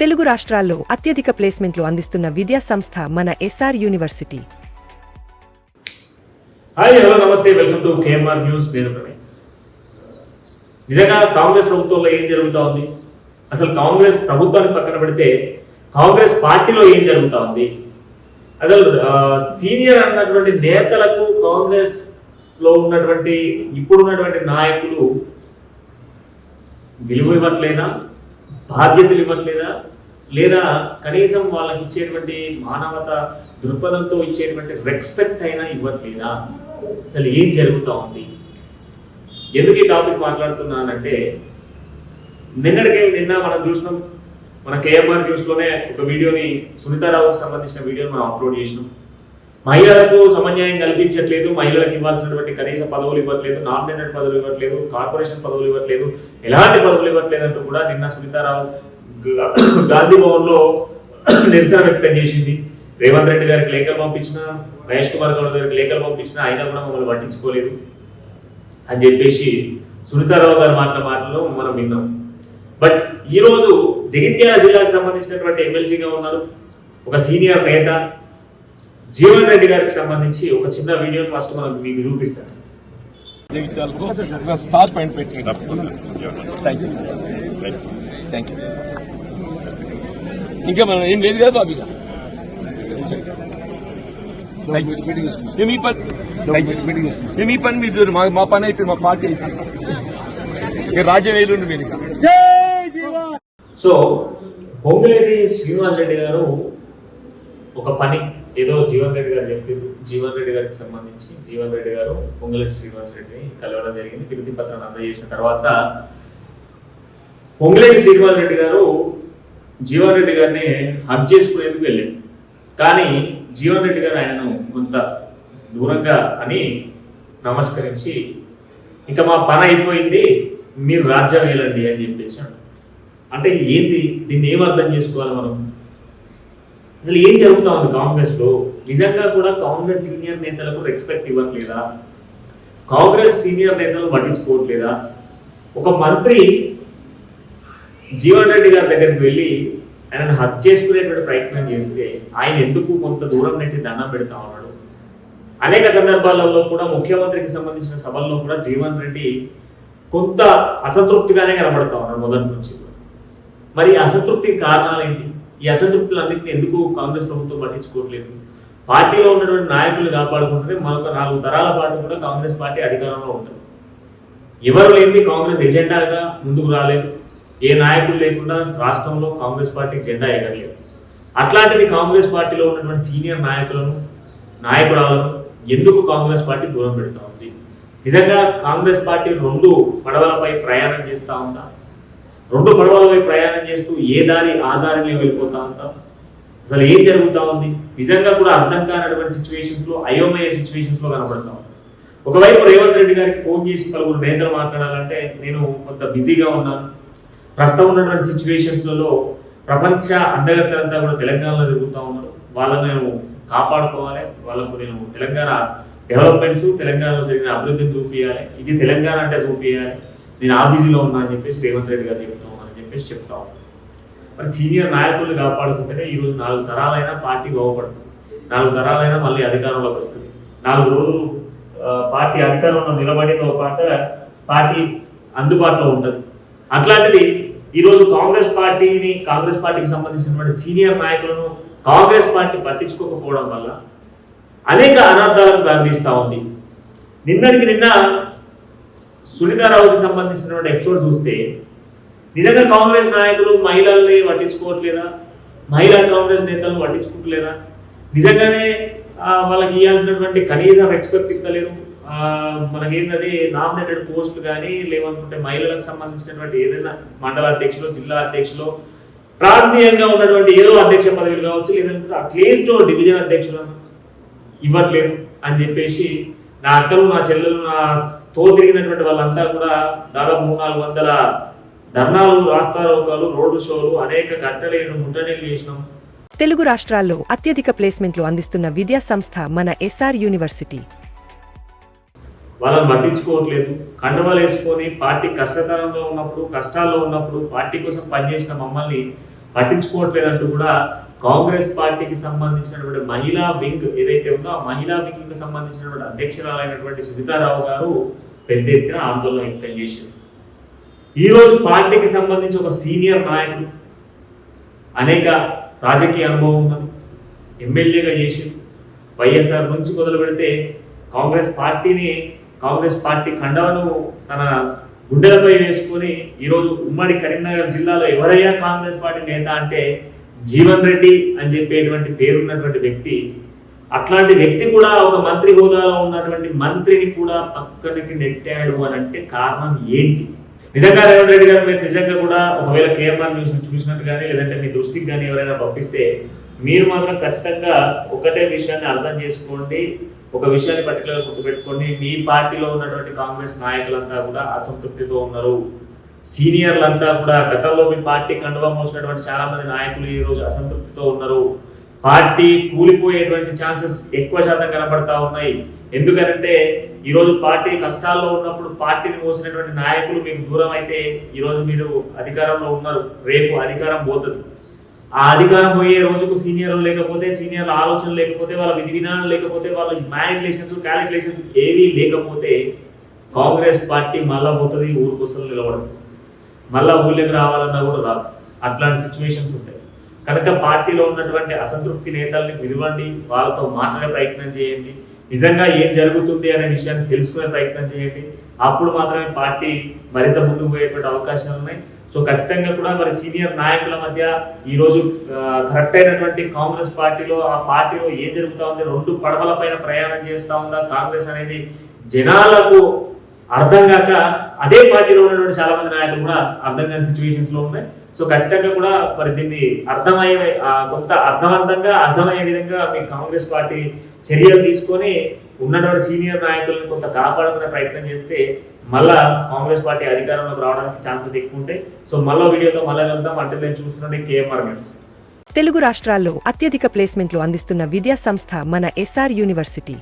తెలుగు రాష్ట్రాల్లో అత్యధిక ప్లేస్మెంట్లు అందిస్తున్న విద్యా సంస్థ మన ఎస్ఆర్ యూనివర్సిటీ. హాయ్ హలో నమస్తే వెల్కమ్ టు కేఎంఆర్ న్యూస్. నేను నిజంగా కాంగ్రెస్ ప్రభుత్వంలో ఏం జరుగుతూ ఉంది? అసలు కాంగ్రెస్ ప్రభుత్వాన్ని పక్కన పెడితే కాంగ్రెస్ పార్టీలో ఏం జరుగుతూ ఉంది? అసలు సీనియర్ అన్నటువంటి నేతలకు కాంగ్రెస్లో ఉన్నటువంటి ఇప్పుడున్నటువంటి నాయకులు విలువ ఇవ్వట్లేదా? బాధ్యతలు ఇవ్వట్లేదా? లేదా కనీసం వాళ్ళకి ఇచ్చేటువంటి మానవత దృక్పథంతో ఇచ్చేటువంటి రెస్పెక్ట్ అయినా ఇవ్వట్లేదా? అసలు ఏం జరుగుతూ ఉంది? ఎందుకు ఈ టాపిక్ మాట్లాడుతున్నానంటే నిన్నటికే నిన్న మనం చూసినాం మన కేఎంఆర్ న్యూస్లోనే ఒక వీడియోని సునీతారావుకి సంబంధించిన వీడియోని మనం అప్లోడ్ చేసినాం. మహిళలకు సమన్యాయం కల్పించట్లేదు మహిళలకు ఇవ్వాల్సినటువంటి కనీస పదవులు ఇవ్వట్లేదు నామినేటెడ్ పదవులు ఇవ్వట్లేదు కార్పొరేషన్ పదవులు ఇవ్వట్లేదు ఎలాంటి పదవులు ఇవ్వట్లేదు అంటూ కూడా నిన్న సునీతారావు గాంధీ భవన్లో నిరసన వ్యక్తం చేసింది. రేవంత్ రెడ్డి గారికి లేఖలు పంపించిన మహేష్ కుమార్ గౌడ్ గారికి లేఖలు పంపించిన అయినా కూడా మమ్మల్ని పట్టించుకోలేదు. అని చెప్పేసి సునీతారావు గారి మాటల మాటలు మనం విన్నాం. బట్ ఈరోజు జగిత్యాల జిల్లాకు సంబంధించినటువంటి ఎమ్మెల్సీగా ఉన్నారు ఒక సీనియర్ నేత జీవన్ రెడ్డి గారికి సంబంధించి ఒక చిన్న వీడియోని ఫస్ట్ మనం మీకు చూపిస్తాను. స్టార్ పాయింట్ థ్యాంక్ యూ ఇంకా మనం ఏం లేదు కదా బాబు ఇక. మేము ఈ పని మేము ఈ పని మీరు మా మా పని అయిపోయి మా పార్టీ అయిపోయింది. రాజ్యం వేలుండి మీరు. సో పొంగులేటి శ్రీనివాస్ రెడ్డి గారు ఒక పని ఏదో జీవన్ రెడ్డి గారు చెప్పారు జీవన్ రెడ్డి గారికి సంబంధించి జీవన్ రెడ్డి గారు పొంగులెట్టి శ్రీనివాస్ రెడ్డిని కలవడం జరిగింది. వినతి పత్రాన్ని అందజేసిన తర్వాత పొంగులేటి శ్రీనివాస్ రెడ్డి గారు జీవన్ రెడ్డి గారిని హక్ చేసుకునేందుకు వెళ్ళాడు కానీ జీవన్ రెడ్డి గారు ఆయనను కొంత దూరంగా అని నమస్కరించి ఇంకా మా పని అయిపోయింది మీరు రాజ్యం వేలండి అని చెప్పేసి అంటే ఏంది? దీన్ని ఏం అర్థం చేసుకోవాలి మనం? అసలు ఏం జరుగుతా ఉంది కాంగ్రెస్లో నిజంగా కూడా కాంగ్రెస్ సీనియర్ నేతలకు రెస్పెక్ట్ ఇవ్వట్లేదా? కాంగ్రెస్ సీనియర్ నేతలు పట్టించుకోవట్లేదా? ఒక మంత్రి జీవన్ రెడ్డి గారి దగ్గరికి వెళ్ళి ఆయనను హత్య చేసుకునేటువంటి ప్రయత్నం చేస్తే ఆయన ఎందుకు కొంత దూరం నెట్టి దండం పెడతా ఉన్నాడు? అనేక సందర్భాలలో కూడా ముఖ్యమంత్రికి సంబంధించిన సభల్లో కూడా జీవన్ రెడ్డి కొంత అసంతృప్తిగానే కనబడతా ఉన్నాడు మొదటి నుంచి. మరి అసంతృప్తికి కారణాలు ఏంటి? ఈ అసంతృప్తులన్నింటినీ ఎందుకు కాంగ్రెస్ ప్రభుత్వం పట్టించుకోవట్లేదు? పార్టీలో ఉన్నటువంటి నాయకులు కాపాడుకుంటేనే మరొక నాలుగు తరాల పాటు కూడా కాంగ్రెస్ పార్టీ అధికారంలో ఉంటుంది. ఎవరు లేని కాంగ్రెస్ ఎజెండాగా ముందుకు రాలేదు. ఏ నాయకులు లేకుండా రాష్ట్రంలో కాంగ్రెస్ పార్టీ జెండా ఎగరలేదు. అట్లాంటిది కాంగ్రెస్ పార్టీలో ఉన్నటువంటి సీనియర్ నాయకులను నాయకురాలను ఎందుకు కాంగ్రెస్ పార్టీ దూరం పెడతా ఉంది? నిజంగా కాంగ్రెస్ పార్టీ రెండు పడవలపై ప్రయాణం చేస్తూ ఉందా? రెండు పడవలపై ప్రయాణం చేస్తూ ఏ దారి ఆ దారిలో వెళ్ళిపోతా ఉంటాం? అసలు ఏం జరుగుతూ ఉంది? నిజంగా కూడా అర్థం కానటువంటి సిచ్యువేషన్స్లో అయోమయ సిచ్యువేషన్స్లో కనబడతా ఉంది ఒకవైపు రేవంత్ రెడ్డి గారికి ఫోన్ చేసి పలువురు నేతలు మాట్లాడాలంటే నేను కొంత బిజీగా ఉన్నాను. ప్రస్తుతం ఉన్నటువంటి సిచ్యువేషన్స్లలో ప్రపంచ అందగత్తలంతా కూడా తెలంగాణలో తిరుగుతూ ఉన్నారు. వాళ్ళని నేను కాపాడుకోవాలి. వాళ్ళకు నేను తెలంగాణ డెవలప్మెంట్స్ తెలంగాణలో జరిగిన అభివృద్ధిని చూపించాలి ఇది తెలంగాణ అంటే చూపించాలి నేను ఆ బిజీలో ఉన్నా అని చెప్పేసి రేవంత్ రెడ్డి గారు చెప్తాం అని చెప్పేసి చెప్తాం. మరి సీనియర్ నాయకులు కాపాడుకుంటేనే ఈరోజు నాలుగు తరాలైనా పార్టీ బాగుపడుతుంది. నాలుగు తరాలైనా మళ్ళీ అధికారంలోకి వస్తుంది. నాలుగు రోజులు పార్టీ అధికారంలో నిలబడితో పాటు పార్టీ అందుబాటులో ఉంటుంది. అట్లాంటిది ఈరోజు కాంగ్రెస్ పార్టీని కాంగ్రెస్ పార్టీకి సంబంధించినటువంటి సీనియర్ నాయకులను కాంగ్రెస్ పార్టీ పట్టించుకోకపోవడం వల్ల అనేక అనర్థాలకు దారితీస్తూ ఉంది. నిన్నటికి నిన్న సునీతారావుకి సంబంధించినటువంటి ఎపిసోడ్ చూస్తే నిజంగా కాంగ్రెస్ నాయకులు మహిళల్ని పట్టించుకోవట్లేదా? మహిళా కాంగ్రెస్ నేతలను పట్టించుకుంటలేదా? నిజంగానే వాళ్ళకి ఇవ్వాల్సినటువంటి కనీసం రెస్పెక్ట్ ఇవ్వలేరు ఆ, మనకేంటది నామినేటెడ్ పోస్టులు కానీ లేవనుకుంటే మహిళలకు సంబంధించినటువంటి ఏదైనా మండల అధ్యక్షులు జిల్లా అధ్యక్షులు ప్రాంతీయంగా ఉన్నటువంటి ఏదో అధ్యక్ష పదవులు కావచ్చు లేదంటే అట్లీస్ట్ డివిజన్ అధ్యక్షులు ఇవ్వట్లేదు అని చెప్పేసి నా అక్కలు నా చెల్లెలు నా తో తిరిగినటువంటి వాళ్ళంతా కూడా దాదాపు మూడు నాలుగు వందల ధర్నాలు రాస్తారోకాలు రోడ్డు షోలు అనేక గంటలేడు ముట్టనీళ్ళు చేసినాం. తెలుగు రాష్ట్రాల్లో అత్యధిక ప్లేస్మెంట్లు అందిస్తున్న విద్యా సంస్థ మన ఎస్ఆర్ యూనివర్సిటీ. వాళ్ళని పట్టించుకోవట్లేదు. కండవాలు వేసుకొని పార్టీ కష్టతరంలో ఉన్నప్పుడు కష్టాల్లో ఉన్నప్పుడు పార్టీ కోసం పనిచేసిన మమ్మల్ని పట్టించుకోవట్లేదంటూ కూడా కాంగ్రెస్ పార్టీకి సంబంధించినటువంటి మహిళా వింగ్ ఏదైతే ఉందో ఆ మహిళా వింగ్కి సంబంధించినటువంటి అధ్యక్షురాలైనటువంటి సునీతారావు గారు పెద్ద ఎత్తున ఆందోళన వ్యక్తం చేశారు ఈరోజు పార్టీకి సంబంధించి ఒక సీనియర్ నాయకుడు అనేక రాజకీయ అనుభవం ఉన్నది. ఎమ్మెల్యేగా చేసి వైఎస్ఆర్ నుంచి మొదలు పెడితే కాంగ్రెస్ పార్టీని కాంగ్రెస్ పార్టీ ఖండాను తన గుండెలపై వేసుకొని ఈరోజు ఉమ్మడి కరీంనగర్ జిల్లాలో ఎవరయ్యా కాంగ్రెస్ పార్టీ నేత అంటే జీవన్ రెడ్డి అని చెప్పేటువంటి పేరున్నటువంటి వ్యక్తి అట్లాంటి వ్యక్తి కూడా ఒక మంత్రి హోదాలో ఉన్నటువంటి మంత్రిని కూడా పక్కనకి నెట్టాడు అని అంటే కారణం ఏంటి? నిజంగా రేవంత్ రెడ్డి గారు మీరు నిజంగా కూడా ఒకవేళ కేఎంఆర్ న్యూస్ని చూసినట్టు కానీ లేదంటే మీ దృష్టికి కానీ ఎవరైనా పంపిస్తే మీరు మాత్రం ఖచ్చితంగా ఒకటే విషయాన్ని అర్థం చేసుకోండి ఒక విషయాన్ని పర్టికులర్ గుర్తుపెట్టుకోండి. మీ పార్టీలో ఉన్నటువంటి కాంగ్రెస్ నాయకులంతా కూడా అసంతృప్తితో ఉన్నారు. సీనియర్లంతా కూడా గతంలో మీ పార్టీ కండువా మోసినటువంటి చాలా మంది నాయకులు ఈ రోజు అసంతృప్తితో ఉన్నారు. పార్టీ కూలిపోయేటువంటి ఛాన్సెస్ ఎక్కువ శాతం కనబడతా ఉన్నాయి. ఎందుకనంటే ఈరోజు పార్టీ కష్టాల్లో ఉన్నప్పుడు పార్టీని మోసినటువంటి నాయకులు మీకు దూరం అయితే ఈరోజు మీరు అధికారంలో ఉన్నారు. రేపు అధికారం పోతుంది. ఆ అధికారం పోయే రోజుకు సీనియర్లు లేకపోతే సీనియర్ల ఆలోచన లేకపోతే వాళ్ళ విధి విధానం లేకపోతే వాళ్ళ మ్యానిపులేషన్స్ క్యాలిక్యులేషన్స్ ఏవీ లేకపోతే కాంగ్రెస్ పార్టీ మళ్ళా పోతుంది ఊరికొసలు నిలబడదు. మళ్ళా ఊళ్ళకి రావాలన్నా కూడా రాదు. అట్లాంటి సిచ్యువేషన్స్ ఉంటాయి. కనుక పార్టీలో ఉన్నటువంటి అసంతృప్తి నేతల్ని పిలవండి వాళ్ళతో మాట్లాడే ప్రయత్నం చేయండి. నిజంగా ఏం జరుగుతుంది అనే విషయాన్ని తెలుసుకునే ప్రయత్నం చేయండి. అప్పుడు మాత్రమే పార్టీ మరింత ముందుకు పోయేటువంటి అవకాశాలు ఉన్నాయి. సో ఖచ్చితంగా కూడా మరి సీనియర్ నాయకుల మధ్య ఈరోజు కరెక్ట్ అయినటువంటి కాంగ్రెస్ పార్టీలో ఆ పార్టీలో ఏం జరుగుతూ ఉంది? రెండు పడవల పైన ప్రయాణం చేస్తూ ఉందా? కాంగ్రెస్ అనేది జనాలకు అర్థం కాక అదే పార్టీలో ఉన్నటువంటి చాలా మంది నాయకులు కూడా అర్థం కాని సిచ్యువేషన్స్లో ఉన్నాయి. సో ఖచ్చితంగా కూడా మరి దీన్ని అర్థమయ్యే కొంత అర్థవంతంగా అర్థమయ్యే విధంగా మీ కాంగ్రెస్ పార్టీ చర్యలు తీసుకొని ఉన్నటువంటి సీనియర్ నాయకులను కొంత కాపాడుకునే ప్రయత్నం చేస్తే మళ్ళా కాంగ్రెస్ పార్టీ అధికారంలోకి రావడానికి ఛాన్సెస్ ఎక్కువ ఉంటాయి. సో మళ్ళీ వీడియోతో మళ్ళీ వెళ్దాం అంటే నేను చూస్తున్నాను కేఎంఆర్ న్యూస్ తెలుగు రాష్ట్రాల్లో అత్యధిక ప్లేస్మెంట్లు అందిస్తున్న విద్యా సంస్థ మన ఎస్ఆర్ యూనివర్సిటీ.